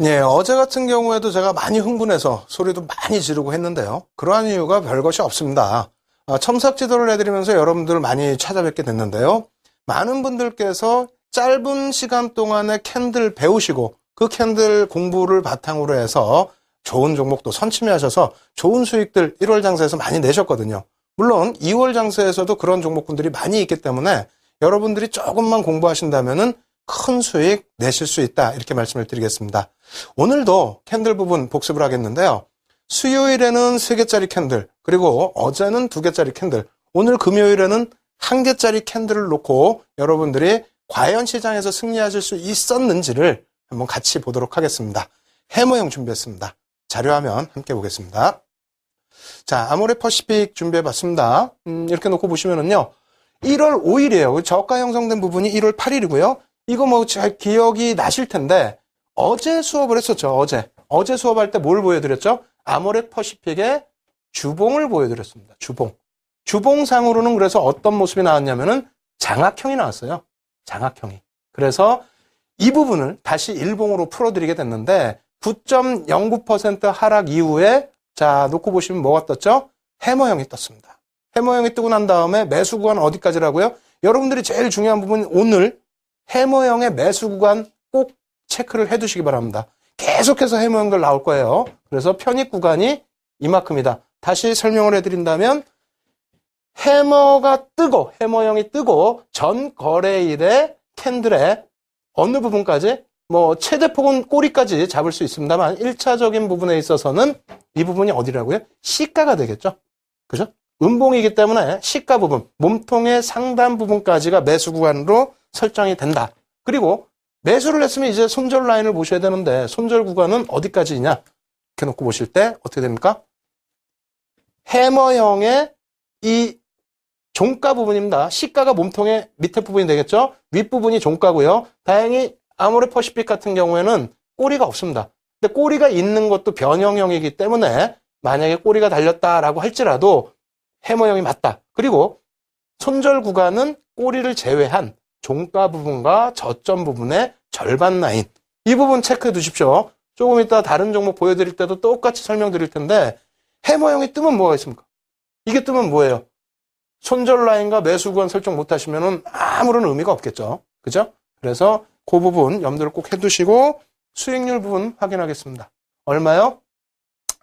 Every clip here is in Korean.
예, 어제 같은 경우에도 제가 많이 흥분해서 소리도 많이 지르고 했는데요. 그러한 이유가 별것이 없습니다. 아, 첨삭 지도를 해드리면서 여러분들 많이 찾아뵙게 됐는데요. 많은 분들께서 짧은 시간 동안에 캔들 배우시고 그 캔들 공부를 바탕으로 해서 좋은 종목도 선침해하셔서 좋은 수익들 1월 장세에서 많이 내셨거든요. 물론 2월 장세에서도 그런 종목군들이 많이 있기 때문에 여러분들이 조금만 공부하신다면은 큰 수익 내실 수 있다. 이렇게 말씀을 드리겠습니다. 오늘도 캔들 부분 복습을 하겠는데요. 수요일에는 3개짜리 캔들, 그리고 어제는 2개짜리 캔들, 오늘 금요일에는 1개짜리 캔들을 놓고 여러분들이 과연 시장에서 승리하실 수 있었는지를 한번 같이 보도록 하겠습니다. 해머형 준비했습니다. 자료화면 함께 보겠습니다. 자, 아모레 퍼시픽 준비해 봤습니다. 음, 이렇게 놓고 보시면은요. 1월 5일이에요. 저가 형성된 부분이 1월 8일이고요. 이거 뭐 잘 기억이 나실 텐데 어제 수업을 했었죠. 어제. 어제 수업할 때 뭘 보여드렸죠? 아모레 퍼시픽의 주봉을 보여드렸습니다. 주봉. 주봉상으로는 그래서 어떤 모습이 나왔냐면은 장악형이 나왔어요. 장악형이. 그래서 이 부분을 다시 일봉으로 풀어드리게 됐는데 9.09% 하락 이후에 자 놓고 보시면 뭐가 떴죠? 해머형이 떴습니다. 해머형이 뜨고 난 다음에 매수 구간 어디까지라고요? 여러분들이 제일 중요한 부분 오늘 해머형의 매수 구간 꼭 체크를 해두시기 바랍니다. 계속해서 해머형들 나올 거예요. 그래서 편입 구간이 이만큼이다. 다시 설명을 해드린다면 해머가 뜨고 해머형이 뜨고 전 거래일의 캔들의 어느 부분까지 뭐 최대 폭은 꼬리까지 잡을 수 있습니다만 1차적인 부분에 있어서는 이 부분이 어디라고요? 시가가 되겠죠. 그죠? 음봉이기 때문에 시가 부분, 몸통의 상단 부분까지가 매수 구간으로 설정이 된다. 그리고 매수를 했으면 이제 손절 라인을 보셔야 되는데 손절 구간은 어디까지냐? 이렇게 놓고 보실 때 어떻게 됩니까? 해머형의 이 종가 부분입니다. 시가가 몸통의 밑에 부분이 되겠죠? 윗부분이 종가고요. 다행히 아모레 퍼시픽 같은 경우에는 꼬리가 없습니다. 근데 꼬리가 있는 것도 변형형이기 때문에 만약에 꼬리가 달렸다라고 할지라도 해머형이 맞다. 그리고 손절 구간은 꼬리를 제외한 종가 부분과 저점 부분의 절반 라인. 이 부분 체크해 두십시오. 조금 이따 다른 종목 보여드릴 때도 똑같이 설명드릴 텐데 해머형이 뜨면 뭐가 있습니까? 이게 뜨면 뭐예요? 손절 라인과 매수 구간 설정 못 하시면 아무런 의미가 없겠죠. 그죠? 그래서 그 부분 염두를 꼭 해두시고 수익률 부분 확인하겠습니다. 얼마요?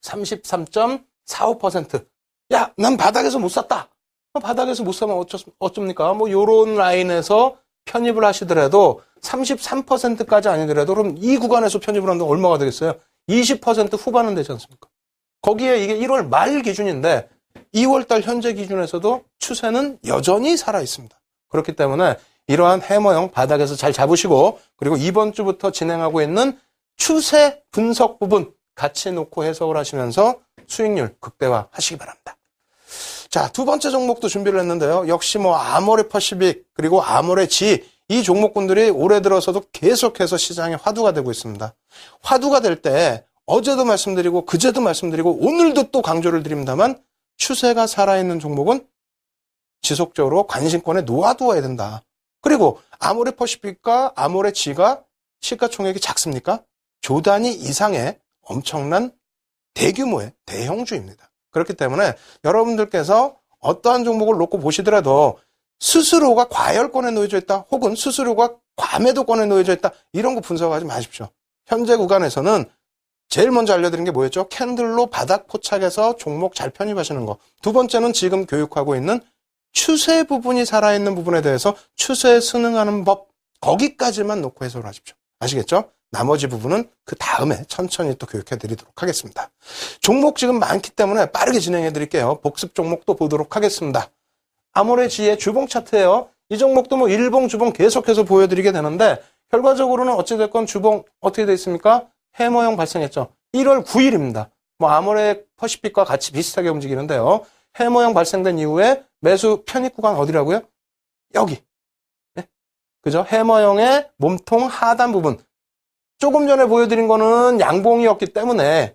33.45%. 야, 난 바닥에서 못 샀다. 어, 바닥에서 못 사면 어쩌, 어쩝니까? 뭐, 요런 라인에서 편입을 하시더라도 33%까지 아니더라도 그럼 이 구간에서 편입을 한다면 얼마가 되겠어요? 20% 후반은 되지 않습니까? 거기에 이게 1월 말 기준인데 2월 달 현재 기준에서도 추세는 여전히 살아 있습니다. 그렇기 때문에 이러한 해머형 바닥에서 잘 잡으시고 그리고 이번 주부터 진행하고 있는 추세 분석 부분 같이 놓고 해석을 하시면서 수익률 극대화 하시기 바랍니다. 자, 두 번째 종목도 준비를 했는데요. 역시 뭐 아모레 퍼시빅 그리고 아모레 지이 종목군들이 올해 들어서도 계속해서 시장에 화두가 되고 있습니다. 화두가 될 때 어제도 말씀드리고 그제도 말씀드리고 오늘도 또 강조를 드립니다만 추세가 살아있는 종목은 지속적으로 관심권에 놓아두어야 된다. 그리고 아모레 퍼시픽과 아모레 지가 시가총액이 작습니까? 조 단위 이상의 엄청난 대규모의 대형주입니다. 그렇기 때문에 여러분들께서 어떠한 종목을 놓고 보시더라도 스스로가 과열권에 놓여져 있다 혹은 스스로가 과매도권에 놓여져 있다 이런 거 분석하지 마십시오. 현재 구간에서는 제일 먼저 알려드린 게 뭐였죠? 캔들로 바닥 포착해서 종목 잘 편입하시는 거. 두 번째는 지금 교육하고 있는 추세 부분이 살아있는 부분에 대해서 추세에 순응하는 법 거기까지만 놓고 해석을 하십시오. 아시겠죠? 나머지 부분은 그 다음에 천천히 또 교육해 드리도록 하겠습니다. 종목 지금 많기 때문에 빠르게 진행해 드릴게요. 복습 종목도 보도록 하겠습니다. 아모레지의 주봉 차트예요. 이 종목도 뭐 일봉, 주봉 계속해서 보여드리게 되는데 결과적으로는 어찌됐건 주봉 어떻게 돼 있습니까? 해머형 발생했죠. 1월 9일입니다. 뭐 아모레 퍼시픽과 같이 비슷하게 움직이는데요. 해머형 발생된 이후에 매수 편입 구간 어디라고요? 여기. 네? 그죠? 해머형의 몸통 하단 부분. 조금 전에 보여드린 거는 양봉이었기 때문에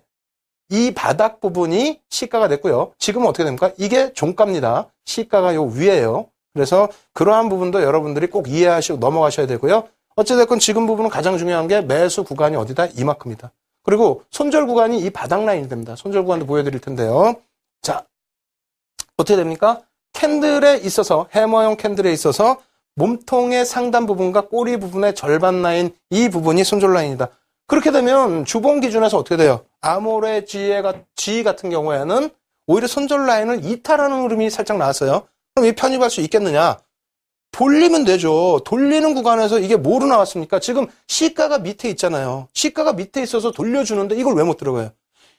이 바닥 부분이 시가가 됐고요. 지금은 어떻게 됩니까? 이게 종가입니다. 시가가 요 위에요. 그래서 그러한 부분도 여러분들이 꼭 이해하시고 넘어가셔야 되고요. 어찌됐건 지금 부분은 가장 중요한 게 매수 구간이 어디다? 이만큼이다. 그리고 손절 구간이 이 바닥 라인이 됩니다. 손절 구간도 보여드릴 텐데요. 자, 어떻게 됩니까? 캔들에 있어서, 해머형 캔들에 있어서 몸통의 상단 부분과 꼬리 부분의 절반 라인, 이 부분이 손절 라인이다. 그렇게 되면 주봉 기준에서 어떻게 돼요? 아모레 G 같은 경우에는 오히려 손절 라인을 이탈하는 흐름이 살짝 나왔어요. 그럼 이 편입할 수 있겠느냐? 돌리면 되죠. 돌리는 구간에서 이게 뭐로 나왔습니까? 지금 시가가 밑에 있잖아요. 시가가 밑에 있어서 돌려주는데 이걸 왜 못 들어가요?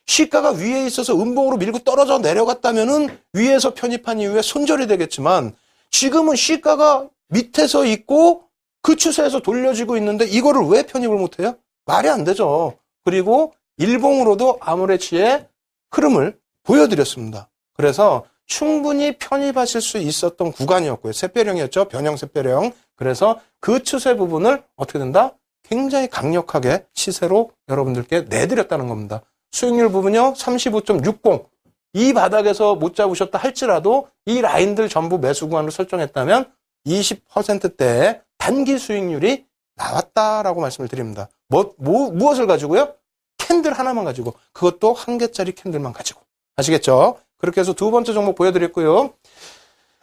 시가가 위에 있어서 음봉으로 밀고 떨어져 내려갔다면은 위에서 편입한 이후에 손절이 되겠지만 지금은 시가가 밑에서 있고 그 추세에서 돌려지고 있는데 이거를 왜 편입을 못해요? 말이 안 되죠. 그리고 일봉으로도 아무래치의 흐름을 보여드렸습니다. 그래서 충분히 편입하실 수 있었던 구간이었고요. 샛별형이었죠. 변형 샛별형. 그래서 그 추세 부분을 어떻게 된다? 굉장히 강력하게 시세로 여러분들께 내드렸다는 겁니다. 수익률 부분요. 35.60. 이 바닥에서 못 잡으셨다 할지라도 이 라인들 전부 매수 구간으로 설정했다면 20%대의 단기 수익률이 나왔다라고 말씀을 드립니다. 뭐, 뭐, 무엇을 가지고요? 캔들 하나만 가지고. 그것도 한 개짜리 캔들만 가지고. 아시겠죠? 그렇게 해서 두 번째 종목 보여드렸고요.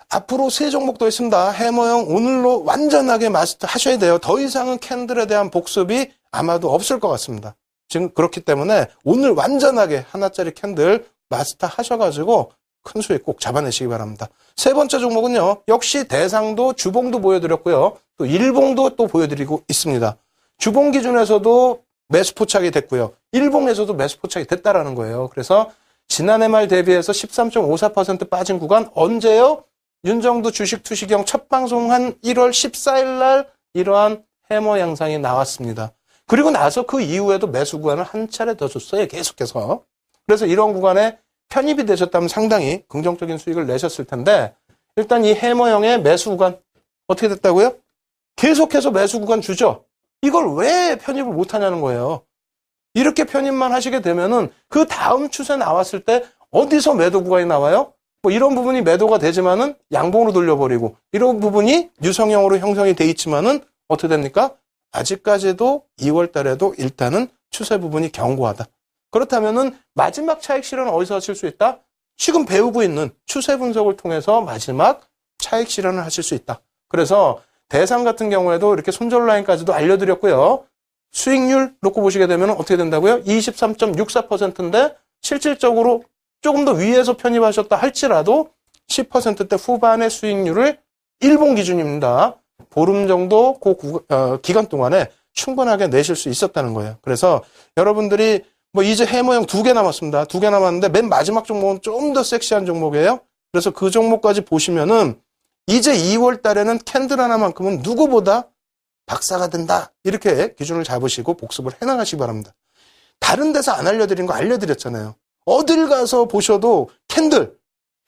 앞으로 세 종목 도 있습니다. 해머형 오늘로 완전하게 마스터 하셔야 돼요. 더 이상은 캔들에 대한 복습이 아마도 없을 것 같습니다. 지금 그렇기 때문에 오늘 완전하게 하나짜리 캔들 마스터 하셔가지고 큰 수익 꼭 잡아내시기 바랍니다. 세 번째 종목은요. 역시 대상도 주봉도 보여드렸고요. 또 일봉도 또 보여드리고 있습니다. 주봉 기준에서도 매수 포착이 됐고요. 일봉에서도 매수 포착이 됐다라는 거예요. 그래서 지난해 말 대비해서 13.54% 빠진 구간 언제요? 윤정도 주식 투시경 첫 방송한 1월 14일 날 이러한 해머 양상이 나왔습니다. 그리고 나서 그 이후에도 매수 구간을 한 차례 더 줬어요. 계속해서. 그래서 이런 구간에 편입이 되셨다면 상당히 긍정적인 수익을 내셨을 텐데 일단 이 해머형의 매수 구간 어떻게 됐다고요? 계속해서 매수 구간 주죠. 이걸 왜 편입을 못 하냐는 거예요. 이렇게 편입만 하시게 되면은 그 다음 추세 나왔을 때 어디서 매도 구간이 나와요? 뭐 이런 부분이 매도가 되지만은 양봉으로 돌려버리고 이런 부분이 유성형으로 형성이 돼 있지만은 어떻게 됩니까? 아직까지도 2월 달에도 일단은 추세 부분이 견고하다. 그렇다면은 마지막 차익 실현은 어디서 하실 수 있다? 지금 배우고 있는 추세 분석을 통해서 마지막 차익 실현을 하실 수 있다. 그래서 대상 같은 경우에도 이렇게 손절 라인까지도 알려드렸고요. 수익률 놓고 보시게 되면 어떻게 된다고요? 23.64%인데 실질적으로 조금 더 위에서 편입하셨다 할지라도 10%대 후반의 수익률을 일본 기준입니다. 보름 정도 그 구, 어, 기간 동안에 충분하게 내실 수 있었다는 거예요. 그래서 여러분들이 뭐 이제 해머형 두 개 남았습니다. 두 개 남았는데 맨 마지막 종목은 좀 더 섹시한 종목이에요. 그래서 그 종목까지 보시면은 이제 2월 달에는 캔들 하나만큼은 누구보다 박사가 된다. 이렇게 기준을 잡으시고 복습을 해나가시기 바랍니다. 다른 데서 안 알려드린 거 알려드렸잖아요. 어딜 가서 보셔도 캔들,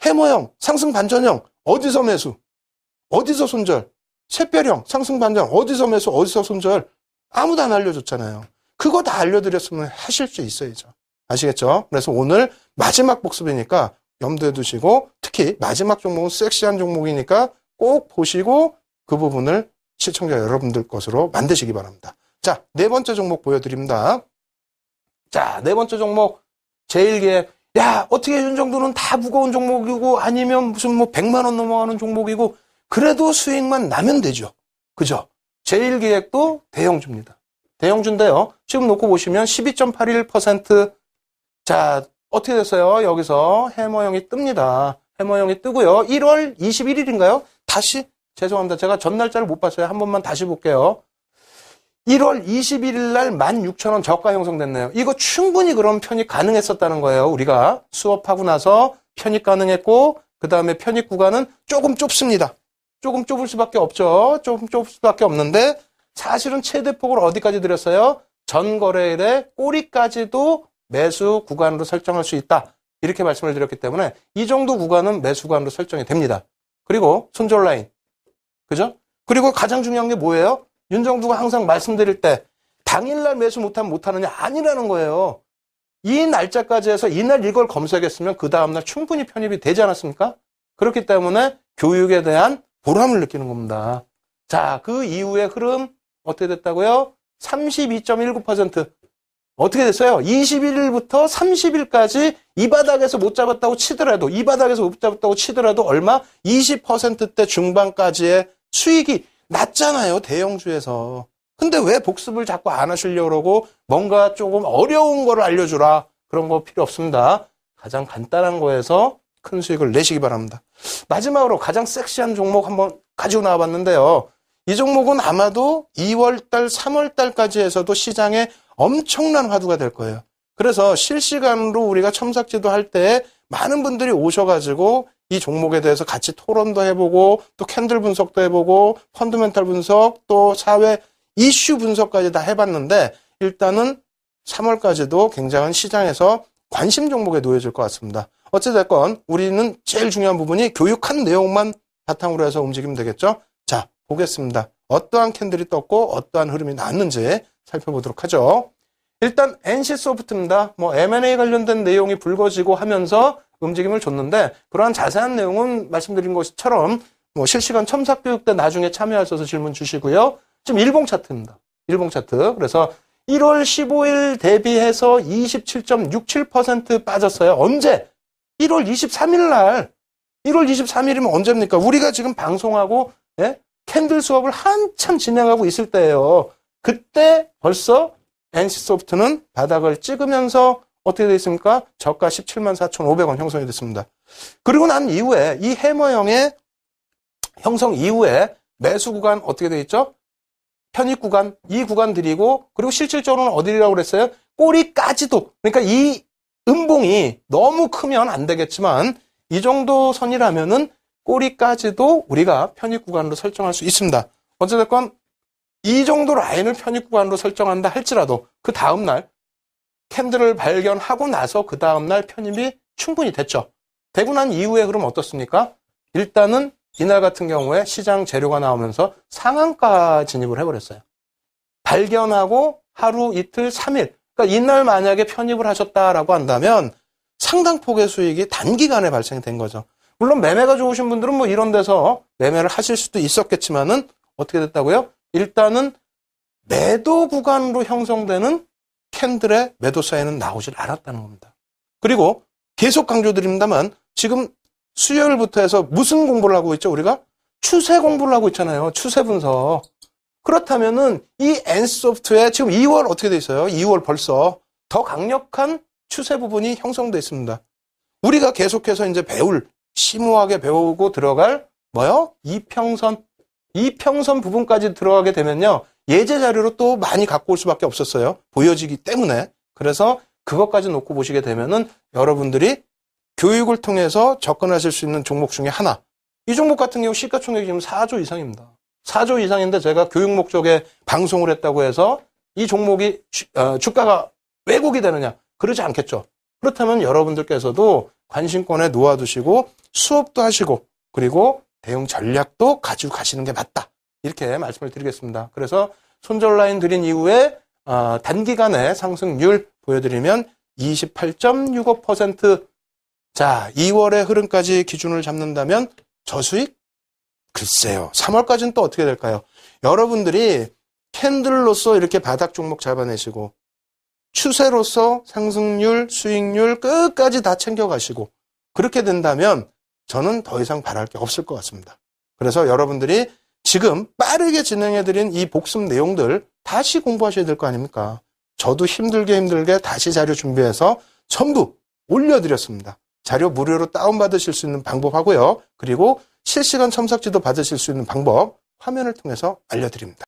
해머형, 상승 반전형, 어디서 매수, 어디서 손절, 샛별형, 상승 반전, 어디서 매수, 어디서 손절, 아무도 안 알려줬잖아요. 그거 다 알려드렸으면 하실 수 있어야죠. 아시겠죠? 그래서 오늘 마지막 복습이니까 염두에 두시고 특히 마지막 종목은 섹시한 종목이니까 꼭 보시고 그 부분을 시청자 여러분들 것으로 만드시기 바랍니다. 자, 네 번째 종목 보여드립니다. 자, 네 번째 종목 제일기에 야 어떻게 윤정도는 다 무거운 종목이고 아니면 무슨 뭐 100만 원 넘어가는 종목이고 그래도 수익만 나면 되죠. 그죠? 제일기획도 대형주입니다. 대형주인데요. 지금 놓고 보시면 12.81% 자, 어떻게 됐어요? 여기서 해머형이 뜹니다. 해머형이 뜨고요. 1월 21일인가요? 다시 죄송합니다. 제가 전 날짜를 못 봤어요. 한 번만 다시 볼게요. 1월 21일 날 16,000원 저가 형성됐네요. 이거 충분히 그런 편입 가능했었다는 거예요. 우리가 수업하고 나서 편입 가능했고 그 다음에 편입 구간은 조금 좁습니다. 조금 좁을 수밖에 없죠. 조금 좁을 수밖에 없는데 사실은 최대 폭을 어디까지 드렸어요? 전 거래일에 꼬리까지도 매수 구간으로 설정할 수 있다. 이렇게 말씀을 드렸기 때문에 이 정도 구간은 매수 구간으로 설정이 됩니다. 그리고 손절 라인. 그죠? 그리고 가장 중요한 게 뭐예요? 윤정두가 항상 말씀드릴 때 당일날 매수 못하면 못하느냐 아니라는 거예요. 이 날짜까지 해서 이날 이걸 검색했으면 그 다음날 충분히 편입이 되지 않았습니까? 그렇기 때문에 교육에 대한 보람을 느끼는 겁니다. 자, 그 이후의 흐름 어떻게 됐다고요? 32.19%. 어떻게 됐어요? 21일부터 30일까지 이 바닥에서 못 잡았다고 치더라도, 이 바닥에서 못 잡았다고 치더라도 얼마? 20%대 중반까지의 수익이 낮잖아요, 대형주에서. 근데 왜 복습을 자꾸 안 하시려고 그러고 뭔가 조금 어려운 거를 알려주라. 그런 거 필요 없습니다. 가장 간단한 거에서 큰 수익을 내시기 바랍니다. 마지막으로 가장 섹시한 종목 한번 가지고 나와봤는데요. 이 종목은 아마도 2월달, 3월달까지 해서도 시장에 엄청난 화두가 될 거예요. 그래서 실시간으로 우리가 첨삭지도 할 때 많은 분들이 오셔가지고 이 종목에 대해서 같이 토론도 해보고 또 캔들 분석도 해보고 펀드멘탈 분석 또 사회 이슈 분석까지 다 해봤는데 일단은 3월까지도 굉장한 시장에서 관심 종목에 놓여질 것 같습니다. 어찌됐건 우리는 제일 중요한 부분이 교육한 내용만 바탕으로 해서 움직이면 되겠죠. 자, 보겠습니다. 어떠한 캔들이 떴고 어떠한 흐름이 나왔는지 살펴보도록 하죠. 일단 NC소프트입니다. 뭐 M&A 관련된 내용이 불거지고 하면서 움직임을 줬는데 그러한 자세한 내용은 말씀드린 것처럼 뭐 실시간 첨삭 교육 때 나중에 참여하셔서 질문 주시고요. 지금 일봉 차트입니다. 일봉 차트. 그래서 1월 15일 대비해서 27.67% 빠졌어요. 언제? 1월 23일 날. 1월 23일이면 언제입니까? 우리가 지금 방송하고 예? 캔들 수업을 한참 진행하고 있을 때예요. 그때 벌써 NC소프트는 바닥을 찍으면서 어떻게 되어 있습니까? 저가 17만 4,500원 형성이 됐습니다. 그리고 난 이후에 이 해머형의 형성 이후에 매수 구간 어떻게 되어 있죠? 편입 구간, 이 구간 드리고 그리고 실질적으로는 어디라고 그랬어요? 꼬리까지도. 그러니까 이 음봉이 너무 크면 안 되겠지만 이 정도 선이라면은 꼬리까지도 우리가 편입 구간으로 설정할 수 있습니다. 어찌됐건 이 정도 라인을 편입 구간으로 설정한다 할지라도 그 다음날 캔들을 발견하고 나서 그 다음날 편입이 충분히 됐죠. 되고 난 이후에 그럼 어떻습니까? 일단은 이날 같은 경우에 시장 재료가 나오면서 상한가 진입을 해버렸어요. 발견하고 하루, 이틀, 3일. 그러니까 이날 만약에 편입을 하셨다라고 한다면 상당 폭의 수익이 단기간에 발생이 된 거죠. 물론 매매가 좋으신 분들은 뭐 이런 데서 매매를 하실 수도 있었겠지만은 어떻게 됐다고요? 일단은 매도 구간으로 형성되는 캔들의 매도 사인은 나오질 않았다는 겁니다. 그리고 계속 강조드립니다만 지금 수요일부터 해서 무슨 공부를 하고 있죠? 우리가 추세 공부를 하고 있잖아요. 추세 분석. 그렇다면은 이 N소프트에 지금 2월 어떻게 돼 있어요? 2월 벌써 더 강력한 추세 부분이 형성돼 있습니다. 우리가 계속해서 이제 배울 심오하게 배우고 들어갈 뭐요? 이평선 이평선 부분까지 들어가게 되면요. 예제 자료로 또 많이 갖고 올 수밖에 없었어요. 보여지기 때문에. 그래서 그것까지 놓고 보시게 되면은 여러분들이 교육을 통해서 접근하실 수 있는 종목 중에 하나. 이 종목 같은 경우 시가총액이 지금 4조 이상입니다. 4조 이상인데 제가 교육 목적에 방송을 했다고 해서 이 종목이 주, 어, 주가가 왜곡이 되느냐? 그러지 않겠죠. 그렇다면 여러분들께서도 관심권에 놓아두시고 수업도 하시고 그리고 대응 전략도 가지고 가시는 게 맞다. 이렇게 말씀을 드리겠습니다. 그래서 손절 라인 드린 이후에 어, 단기간에 상승률 보여드리면 28.65% 자, 2월의 흐름까지 기준을 잡는다면 저수익? 글쎄요. 3월까지는 또 어떻게 될까요? 여러분들이 캔들로서 이렇게 바닥 종목 잡아내시고 추세로서 상승률, 수익률 끝까지 다 챙겨가시고 그렇게 된다면 저는 더 이상 바랄 게 없을 것 같습니다. 그래서 여러분들이 지금 빠르게 진행해드린 이 복습 내용들 다시 공부하셔야 될 거 아닙니까? 저도 힘들게 힘들게 다시 자료 준비해서 전부 올려드렸습니다. 자료 무료로 다운받으실 수 있는 방법 하고요. 그리고 실시간 첨삭지도 받으실 수 있는 방법 화면을 통해서 알려드립니다.